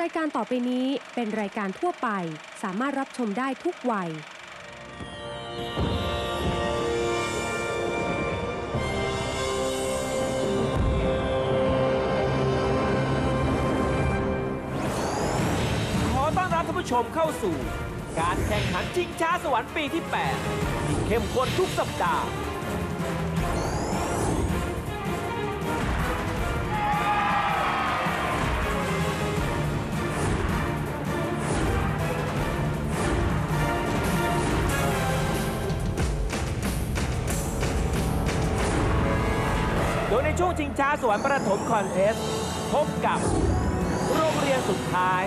รายการต่อไปนี้เป็นรายการทั่วไป สามารถรับชมได้ทุกวัย ขอต้อนรับท่านผู้ชมเข้าสู่ การแข่งขันชิงช้าสวรรค์ปีที่8ที่เข้มข้นทุกสัปดาห์ ช่วงชิงช้าสวรรค์ประถมคอนเทสต์พบกับโรงเรียนสุดท้าย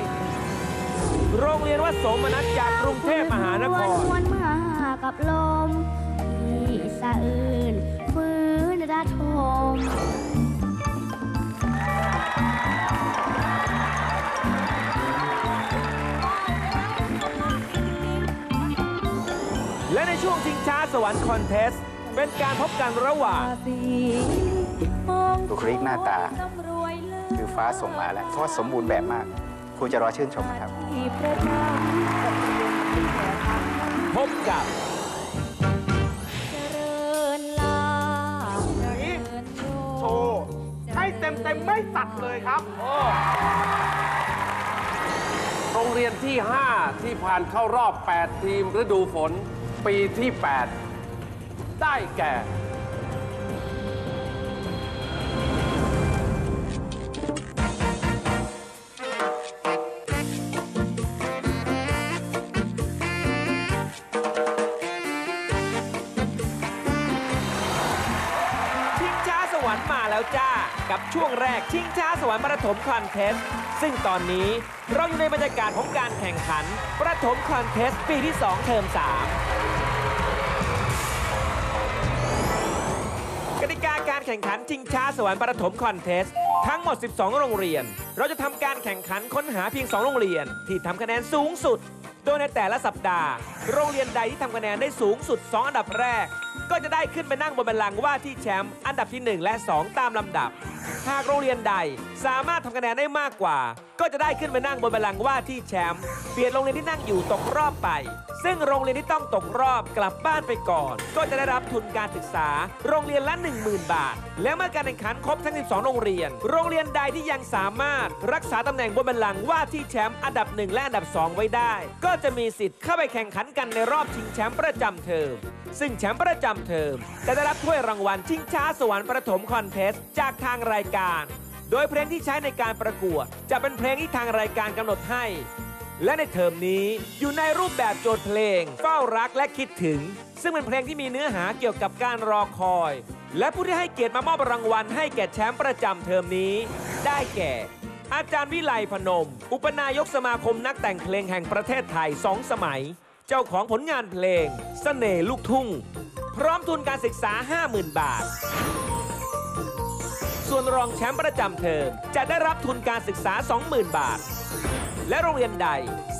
โรงเรียนวัดโสมนัสจากกรุงเทพมหานครวนมากับลมที่สะอื่นฟื้นระทมและในช่วงชิงช้าสวรรค์คอนเทสต์ เป็นการพบกันระหว่างบุคลิกหน้าตา คือฟ้าส่งมาแล้วเพราะว่าสมบูรณ์แบบมากครูจะรอชื่นชมนะครับ พบกับเจริญลาอย่างนี้โชว์ให้เต็มเต็มๆไม่ตัดเลยครับโรงเรียนที่ 5 ที่ผ่านเข้ารอบ 8 ทีมฤดูฝน ปีที่ 8 ได้แก่ ชิงช้าสวรรค์มาแล้วจ้า กับช่วงแรกชิงช้าสวรรค์ประถมคอนเทสต์ซึ่งตอนนี้เราอยู่ในบรรยากาศของการแข่งขันประถมคอนเทสต์ปีที่ 2 เทอม 3 แข่งขันชิงช้าสวรรค์ประถมคอนเทสต์ทั้งหมด 12 โรงเรียน เราจะทำการแข่งขันค้นหาเพียง 2 โรงเรียน ที่ทำคะแนนสูงสุด โดยในแต่ละสัปดาห์ โรงเรียนใดที่ทำคะแนนได้สูงสุด 2 อันดับแรก ก็จะได้ขึ้นไปนั่งบนบัลลังก์ว่าที่แชมป์อันดับที่ 1 และ 2 ตามลำดับ หากโรงเรียนใดสามารถทำคะแนนได้มากกว่า ก็จะได้ขึ้นไปนั่งบนบัลลังก์ว่าที่แชมป์เปลี่ยนโรงเรียนที่นั่งอยู่ตกรอบไป ซึ่งโรงเรียนที่ต้องตกรอบกลับบ้านไปก่อน ก็จะได้รับทุนการศึกษา โรงเรียนละ 10,000 บาท และเมื่อการแข่งขันครบทั้ง 12 โรงเรียน โรงเรียนใดที่ยังสามารถรักษาตำแหน่งบนบัลลังก์ว่าที่แชมป์อันดับ 1 และอันดับ 2 ไว้ได้ ก็จะมีสิทธิ์เข้าไปแข่งขันกันในรอบชิงแชมป์ประจำเทอมซึ่งแชมป์ประจำเทอมจะได้รับถ้วยรางวัลชิงช้าสวรรค์ประถมคอนเทสต์จากทางรายการ โดยเพลงที่ใช้ในการประกวด จะเป็นเพลงที่ทางรายการกำหนดให้ และในเทอมนี้อยู่ในรูปแบบโจทย์เพลง เฝ้ารักและคิดถึง ซึ่งเป็นเพลงที่มีเนื้อหาเกี่ยวกับการรอคอย และผู้ที่ให้เกียรติมามอบรางวัลให้แก่แชมป์ประจำเทอมนี้ ได้แก่ อาจารย์วิไลพนม อุปนายกสมาคมนักแต่งเพลงแห่งประเทศไทยสองสมัย เจ้าของผลงานเพลงเสน่ห์ลูกทุ่ง พร้อมทุนการศึกษา 50,000 บาท ส่วนรองแชมป์ประจำเทอมจะได้รับทุนการศึกษา 20,000 บาท และโรงเรียนใด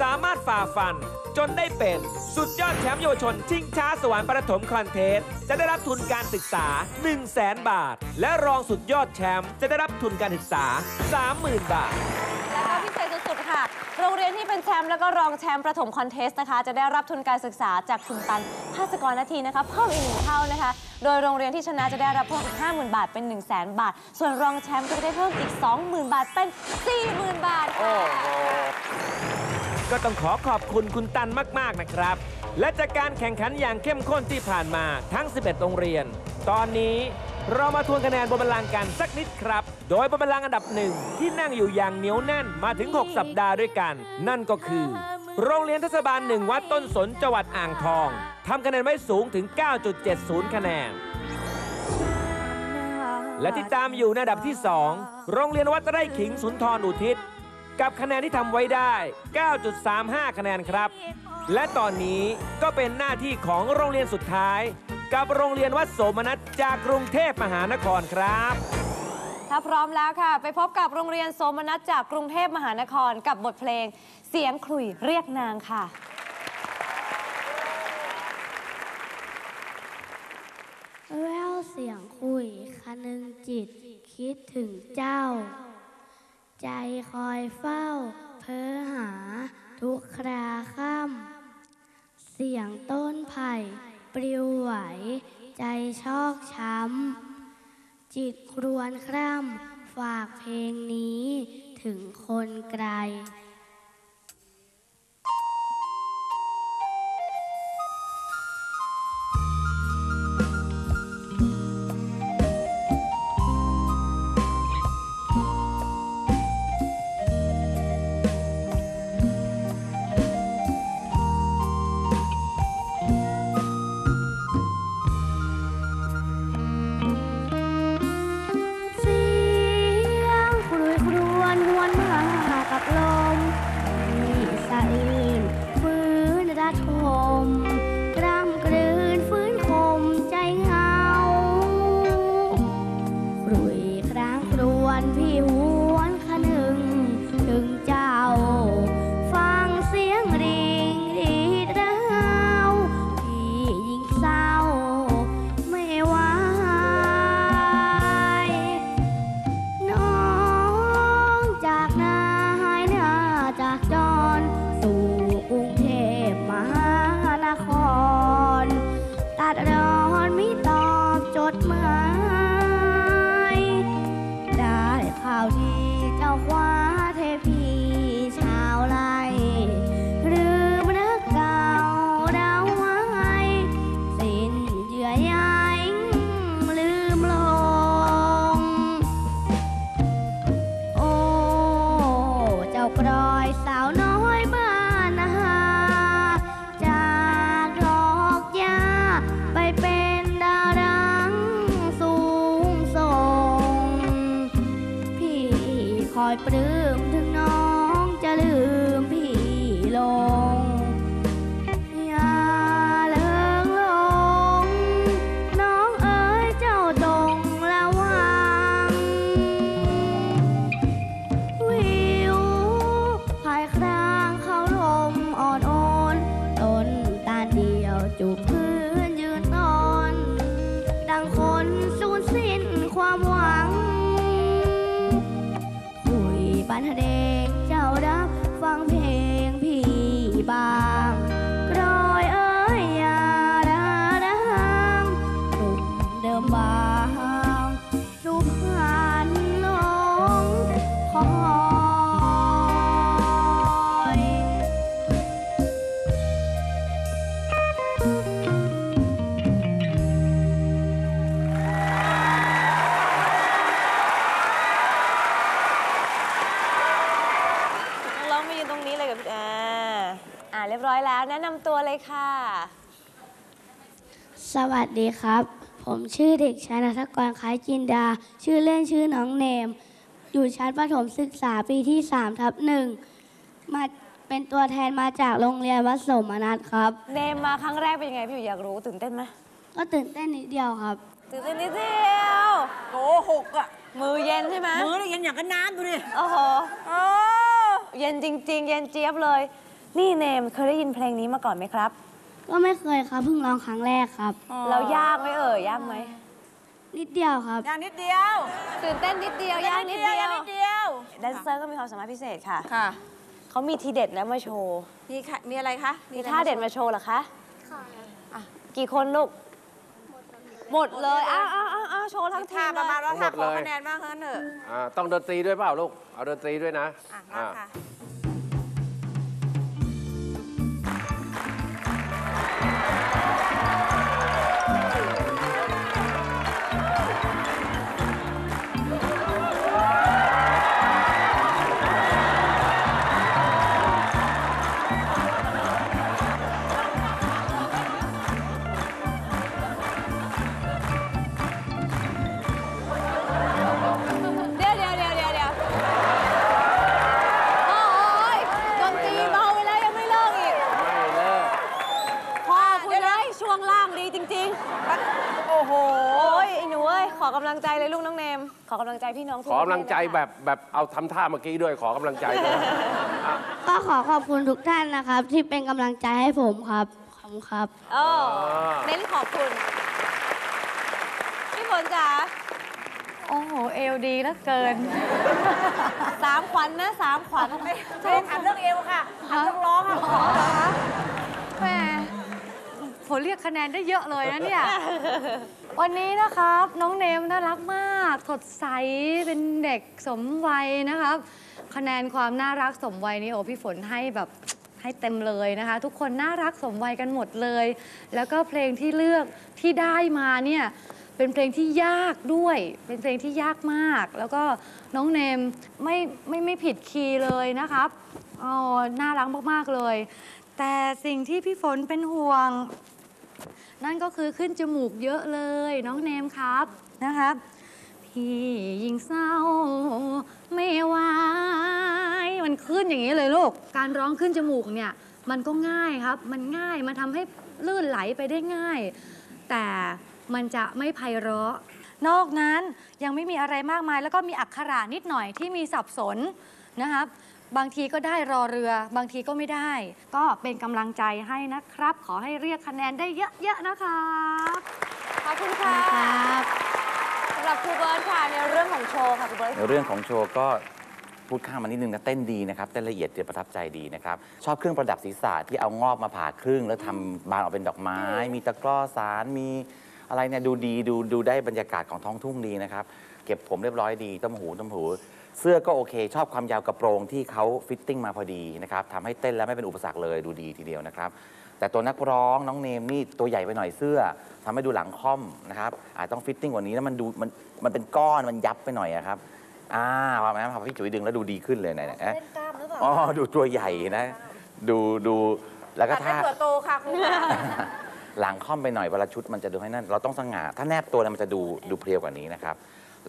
สามารถฝ่าฟัน จนได้เป็นสุดยอดแชมป์เยาวชน ชิงช้าสวรรค์ประถมคอนเทสต์จะได้รับทุนการศึกษา 1 0 0 0 0แบาท และรองสุดยอดแชมป์จะได้รับทุนการศึกษา 30,000 บาท ค่ะ โรงเรียนที่เป็นแชมป์แล้วก็รองแชมป์ประถมคอนเทสต์นะคะ จะได้รับทุนการศึกษาจากคุณตันภาสกรนาทีนะคะเพิ่มอีกหนึ่งเท่านะคะ โดยโรงเรียนที่ชนะจะได้รับเพิ่มอีก 50,000 บาทเป็น 1 0 0 0 0แบาท ส่วนรองแชมป์ก็จะได้เพิ่มอีก 20,000 บาทเป็น 40,000 บาทค่ะก็ต้องขอขอบคุณคุณตันมากๆนะครับ และจากการแข่งขันอย่างเข้มข้นที่ผ่านมาทั้ง 11 โรงเรียน ตอนนี้ เรามาทวนคะแนนบนบัลลังก์กันสักนิดครับ โดยบนบัลลังก์อันดับหนึ่งที่นั่งอยู่อย่างเหนียวแน่นมาถึง 6 สัปดาห์ด้วยกัน นั่นก็คือ โรงเรียนเทศบาลหนึ่งวัดต้นสนจังหวัดอ่างทองทำคะแนนไว้สูงถึง 9.70 คะแนน และที่ตามอยู่ในอันดับที่ 2 โรงเรียนวัดไร่ขิงสุนทรอุทิศ กับคะแนนที่ทำไว้ได้ 9.35 คะแนนครับ และตอนนี้ก็เป็นหน้าที่ของโรงเรียนสุดท้าย กับโรงเรียนวัดโสมนัสจากกรุงเทพมหานครครับ ถ้าพร้อมแล้วค่ะ ไปพบกับโรงเรียนโสมนัสจากกรุงเทพมหานครกับบทเพลง เสียงขลุ่ยเรียกนางค่ะ แววเสียงคุยคนึงจิตคิดถึงเจ้า ใจคอยเฝ้าเผเพ้อหาทุกคราค่ำเสียงต้นไผ่ ปลิวไหว ใจชอกช้ำ จิตครวนคร่ำฝากเพลงนี้ถึงคนไกลำตัวเลยค่ะ สวัสดีครับ ผมชื่อเด็กชายนัทกรคล้ายจินดา ชื่อเล่นชื่อน้องเนม อยู่ชั้นประถมศึกษาปีที่3ทับหนึ่งมาเป็นตัวแทนมาจากโรงเรียนวัดสมนัตครับ เนมมาครั้งแรกเป็นยังไงพี่อยู่อยากรู้ตื่นเต้นไหมก็ตื่นเต้นนิดเดียวครับ ตื่นเต้นนิดเดียวโกหกอะมือเย็นใช่ไหมมือเนี่ยยังอย่างกับน้ำดูดิโอ้โหเย็นจริง ๆ เย็นเจี๊ยบเลย นี่เนมเคยได้ยินเพลงนี้มาก่อนไหมครับ ก็ไม่เคยครับเพิ่งร้องครั้งแรกครับ เรายากไหมเอ่ยยากไหมนิดเดียวครับ อย่างนิดเดียวตื่นเต้นนิดเดียวยากนิดเดียวนิดเดียวแดนเซอร์ก็มีความสามารถพิเศษค่ะ ค่ะ เขามีทีเด็ดนะมาโชว์ มีค่ะมีอะไรคะมีอะไรท่าเด็ดมาโชว์เหรอคะอะกี่คนลูก หมดเลยอ้าวอ้าวอ้าวอ้าวโชว์ทั้งทีท่ามประมาณเลยว่าหมถ้าดขอเลยคะแนนมากเท่านั้นเถอะ อ่าต้องดนตรีด้วยเปล่าลูก เอาดนตรีด้วยนะอะมาอ่าค่ะ ขอกำลังใจพี่น้องทุขอกำลังใจประเทศแบบแบบเอาทำท่าเมื่อกี้ด้วยขอกำลังใจด้วยอะก็ขอขอบคุณทุกท่านนะครับ ที่เป็นกำลังใจให้ผมครับ ขอบคุณครับเออเน้นขอบคุณ พี่ฝนจ๋าโอ้โห เอวดีเหลือเกิน สามขวัญนะสามขวัญไม่ได้ถามเรื่องเอวค่ะถามเรื่องร้องค่ะแหมผมเรียกคะแนนได้เยอะเลยนะเนี่ย วันนี้นะครับน้องเนมน่ารักมาก สดใสเป็นเด็กสมวัยนะครับ คะแนนความน่ารักสมวัยนี่โอ้พี่ฝนให้แบบให้เต็มเลยนะคะ ทุกคนน่ารักสมวัยกันหมดเลย แล้วก็เพลงที่เลือกที่ได้มาเนี่ยเป็นเพลงที่ยากด้วย เป็นเพลงที่ยากมาก แล้วก็น้องเนมไม่ไม่ไม่ผิดคีย์เลยนะครับอ๋อน่ารักมากๆเลย แต่สิ่งที่พี่ฝนเป็นห่วง นั่นก็คือขึ้นจมูกเยอะเลยน้องเนมครับนะครับ พี่ยิงเศร้า ไม่ไหวมันขึ้นอย่างนี้เลยลูก การร้องขึ้นจมูกเนี่ยมันก็ง่ายครับ มันง่ายมันทำให้ลื่นไหลไปได้ง่าย แต่มันจะไม่ไพเราะ นอกนั้นยังไม่มีอะไรมากมาย แล้วก็มีอักขระนิดหน่อยที่มีสับสนนะครับ บางทีก็ได้รอเรือ บางทีก็ไม่ได้ ก็เป็นกำลังใจให้นะครับ ขอให้เรียกคะแนนได้เยอะๆนะครับขอบคุณค่ะครับสำหรับครูเบิร์ตค่ะในเรื่องของโชว์ค่ะครูเบิร์ตในเรื่องของโชว์ก็พูดข้ามมานิดนึงนะเต้นดีนะครับเต้นละเอียดเดียประทับใจดีนะครับ ชอบเครื่องประดับศีรษะที่เอางอกมาผ่าครึ่ง แล้วทำบานออกเป็นดอกไม้ มีตะกร้อสารมีอะไรเนี่ยดูดีดูดูได้บรรยากาศของท้องทุ่งดีนะครับ เก็บผมเรียบร้อยดีต้มหูต้มหู เสื้อก็โอเค ชอบความยาวกระโปรงที่เขาฟิตติ้งมาพอดีนะครับทำให้เต้นแล้วไม่เป็นอุปสรรคเลยดูดีทีเดียวนะครับ แต่ตัวนักร้องน้องเนมนี่ตัวใหญ่ไปหน่อยเสื้อทำให้ดูหลังค่อมนะครับอาจต้องฟิตติ้งกว่านี้แล้วมันดูมันมันเป็นก้อนมันยับไปหน่อยอะครับอ่าพอไหมพอพี่จุ๋ยดึงแล้วดูดีขึ้นเลยไหนๆเล่นกล้ามหรือเปล่าอ๋อดูตัวใหญ่นะ ดูดูแล้วก็ตัดให้ถ้าเผื่อโตค่ะครูค่ะ หลังค่อมไปหน่อยเวลาชุดมันจะดูให้นั่น เราต้องสง่า ถ้าแนบตัวเนี่ยมันจะดูดูเพรียวกว่านี้นะครับ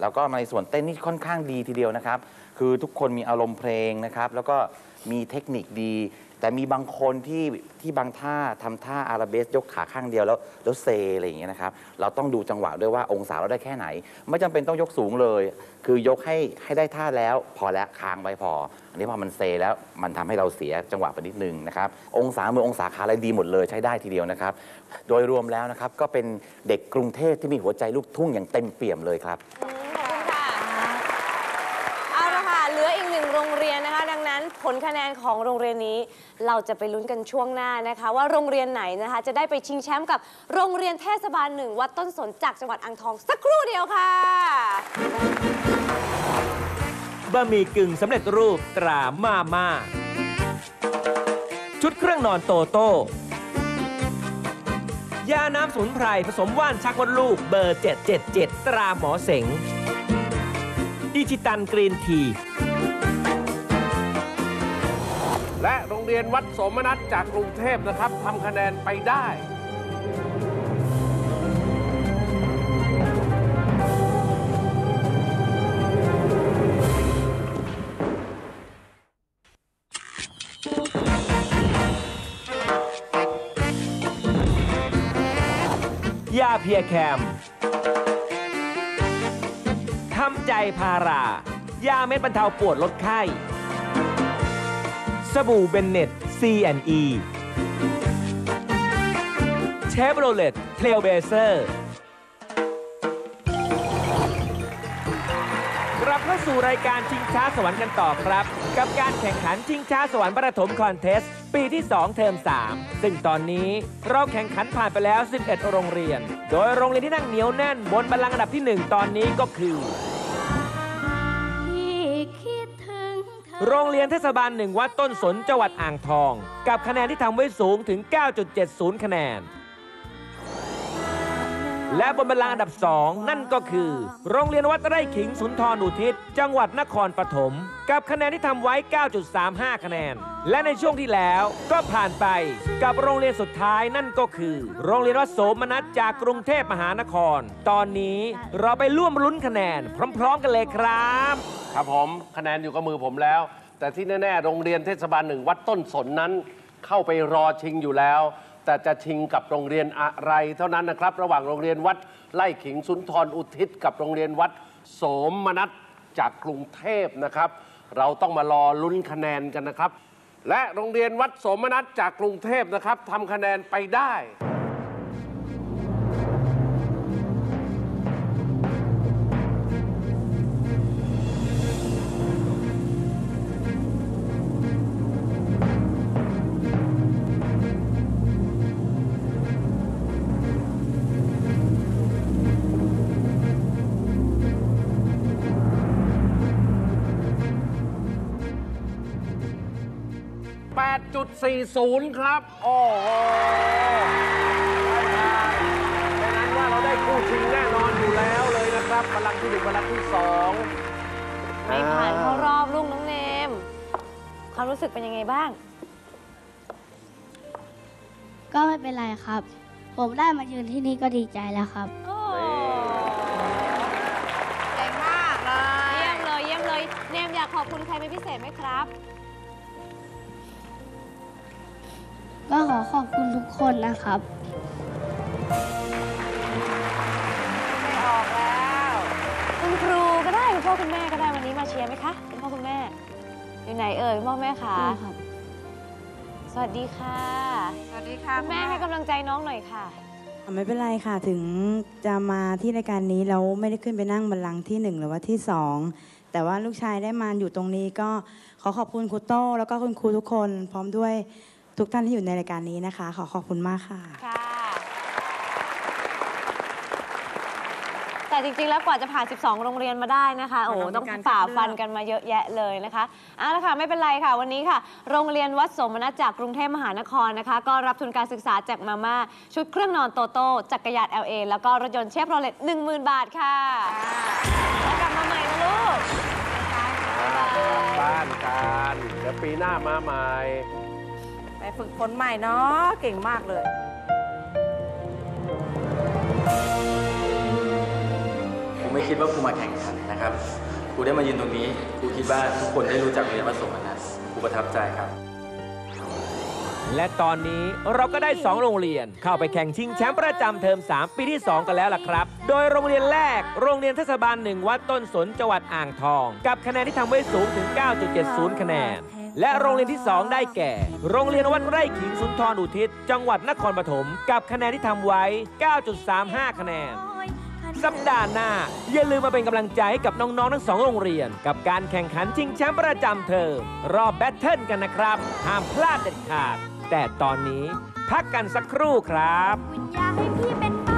แล้วก็ในส่วนเต้นนี่ค่อนข้างดีทีเดียวนะครับ คือทุกคนมีอารมณ์เพลงนะครับ แล้วก็มีเทคนิคดี แต่มีบางคนที่ที่บางท่าทำท่าอาราเบสยกขาข้างเดียวแล้วแล้วเซอะไรอย่างเงี้ยนะครับ เราต้องดูจังหวะด้วยว่าองศาเราได้แค่ไหน ไม่จำเป็นต้องยกสูงเลย คือยกให้ให้ได้ท่าแล้ว พอแล้วค้างไว้พอ อันนี้พอมันเซแล้วมันทำให้เราเสียจังหวะไปนิดนึงนะครับ องศามือองศาขาอะไรดีหมดเลยใช้ได้ทีเดียวนะครับ โดยรวมแล้วนะครับก็เป็นเด็กกรุงเทพที่มีหัวใจลูกทุ่งอย่างเต็มเปี่ยมเลยครับ ผลคะแนนของโรงเรียนนี้ เราจะไปลุ้นกันช่วงหน้านะคะ ว่าโรงเรียนไหนนะคะ จะได้ไปชิงแชมป์กับโรงเรียนเทศบาลหนึ่งวัดต้นสนจากจังหวัดอ่างทองสักครู่เดียวค่ะบะหมี่กึ่งสำเร็จรูปตรามาม่าชุดเครื่องนอนโตโต้ยาน้ำสมุนไพรผสมว่านชักมดลูกเบอร์ 777 ตราหมอเสงดิจิตันกรีนที และโรงเรียนวัดสมนัสจากกรุงเทพนะครับทำคะแนนไปได้ยาเพียแคมทำใจพารายาเม็ดบรรเทาปวดลดไข้ สบู่เบนเน็ต C&E เชฟโรเลตเทลเบเซอร์กลับเข้าสู่รายการชิงช้าสวรรค์กันต่อครับ กับการแข่งขันชิงช้าสวรรค์ประถมคอนเทสต์ปีที่ 2 เทอม 3 ซึ่งตอนนี้เราแข่งขันผ่านไปแล้ว 11 โรงเรียน โดยโรงเรียนที่นั่งเหนียวแน่นบนบัลลังก์อันดับที่ 1 ตอนนี้ก็คือ โรงเรียนเทศบาลหนึ่งวัดต้นสนจังหวัดอ่างทอง กับคะแนนที่ทำไว้สูงถึง 9.70 คะแนน และบนบัลลังก์อันดับ 2 นั่นก็คือ โรงเรียนวัดไร่ขิงสุนทรอุทิศ จังหวัดนครปฐมกับคะแนนที่ทำไว้ 9.35 คะแนน และในช่วงที่แล้วก็ผ่านไปกับโรงเรียนสุดท้ายนั่นก็คือ โรงเรียนวัดโสมนัสจากกรุงเทพมหานคร ตอนนี้เราไปร่วมลุ้นคะแนน พร้อม ๆ กันเลยครับ ครับผมคะแนนอยู่กับมือผมแล้ว แต่ที่แน่ๆโรงเรียนเทศบาลหนึ่งวัดต้นสนนั้น เข้าไปรอชิงอยู่แล้ว แต่จะชิงกับโรงเรียนอะไรเท่านั้นนะครับ ระหว่างโรงเรียนวัดไล่ขิงสุนทรอุทิศ กับโรงเรียนวัดโสมนัสจากกรุงเทพนะครับ เราต้องมารอลุ้นคะแนนกันนะครับ และโรงเรียนวัดโสมนัสจากกรุงเทพนะครับทำคะแนนไปได้ 8.40 ครับ โอ้โหได้ทางดังนั้นว่าเราได้คู่ชิงแน่นอนอยู่แล้วเลยนะครับพลังที่หนึ่งพลังที่สองไม่ผ่านเข้ารอบลูกน้องเนม ความรู้สึกเป็นยังไงบ้าง ก็ไม่เป็นไรครับ ผมได้มายืนที่นี่ก็ดีใจแล้วครับเก่งมากเลย เยี่ยมเลย เยี่ยมเลย เนมอยากขอบคุณใครเป็นพิเศษไหมครับ ก็ขอขอบคุณทุกคนนะครับ ไม่ออกแล้ว คุณครูก็ได้คุณพ่อคุณแม่ก็ได้วันนี้มาเชียร์ไหมคะคุณพ่อคุณแม่ อยู่ไหนเอ่ยคุณพ่อแม่คะสวัสดีค่ะสวัสดีค่ะคุณแม่ให้กำลังใจน้องหน่อยค่ะ ไม่เป็นไรค่ะถึงจะมาที่รายการนี้แล้วไม่ได้ขึ้นไปนั่งบัลลังก์ที่หนึ่งหรือว่าที่สองแต่ว่าลูกชายได้มาอยู่ตรงนี้ก็ขอขอบคุณครูโต้แล้วก็คุณครูทุกคน พร้อมด้วย ทุกท่านที่อยู่ในรายการนี้นะคะ ขอขอบคุณมากค่ะ ค่ะ แต่จริงๆ แล้วกว่าจะผ่าน 12 โรงเรียนมาได้นะคะ โอ้โหมันต้ต้อองงมีการฝ่าคัดเลือกฟันกันมาเยอะแยะเลยนะคะเอาละค่ะ ไม่เป็นไรค่ะ วันนี้ค่ะ โรงเรียนวัดสมณัฐจากกรุงเทพมหานครนะคะ ก็รับทุนการศึกษาจากมาม่า ชุดเครื่องนอนโตโต้ จักรยาน LA แล้วก็รถยนต์เชฟโรเลต10,000 บาทค่ะแล้วกลับมาใหม่นะลูก บ้านกัน เดี๋ยวปีหน้ามาใหม่ไป ฝึกฝนใหม่เนาะเก่งมากเลย ครูไม่คิดว่าครูมาแข่งขันนะครับ ครูได้มายืนตรงนี้ ครูคิดว่าทุกคนได้รู้จักโรงเรียนวัดสมนัสครูประทับใจครับ และตอนนี้เราก็ได้ 2 โรงเรียน เข้าไปแข่งชิงแชมป์ประจำเทอม 3 ปีที่ 2 กันแล้วล่ะครับ โดยโรงเรียนแรก โรงเรียนเทศบาลหนึ่งวัดต้นสนจังหวัดอ่างทอง กับคะแนนที่ทำไว้สูงถึง 9.70 คะแนน และโรงเรียนที่ 2 ได้แก่ โรงเรียนวัดไร่ขิงสุนทรอุทิศ จังหวัดนครปฐมกับคะแนนที่ทำไว้ 9.35 คะแนน สัปดาห์หน้า อย่าลืมมาเป็นกำลังใจให้กับน้องๆทั้งสองโรงเรียน กับการแข่งขันชิงแชมป์ประจำเทอมรอบแบทเทิลกันนะครับ ห้ามพลาดเด็ดขาด แต่ตอนนี้ พักกันสักครู่ครับอยากให้พี่เป็น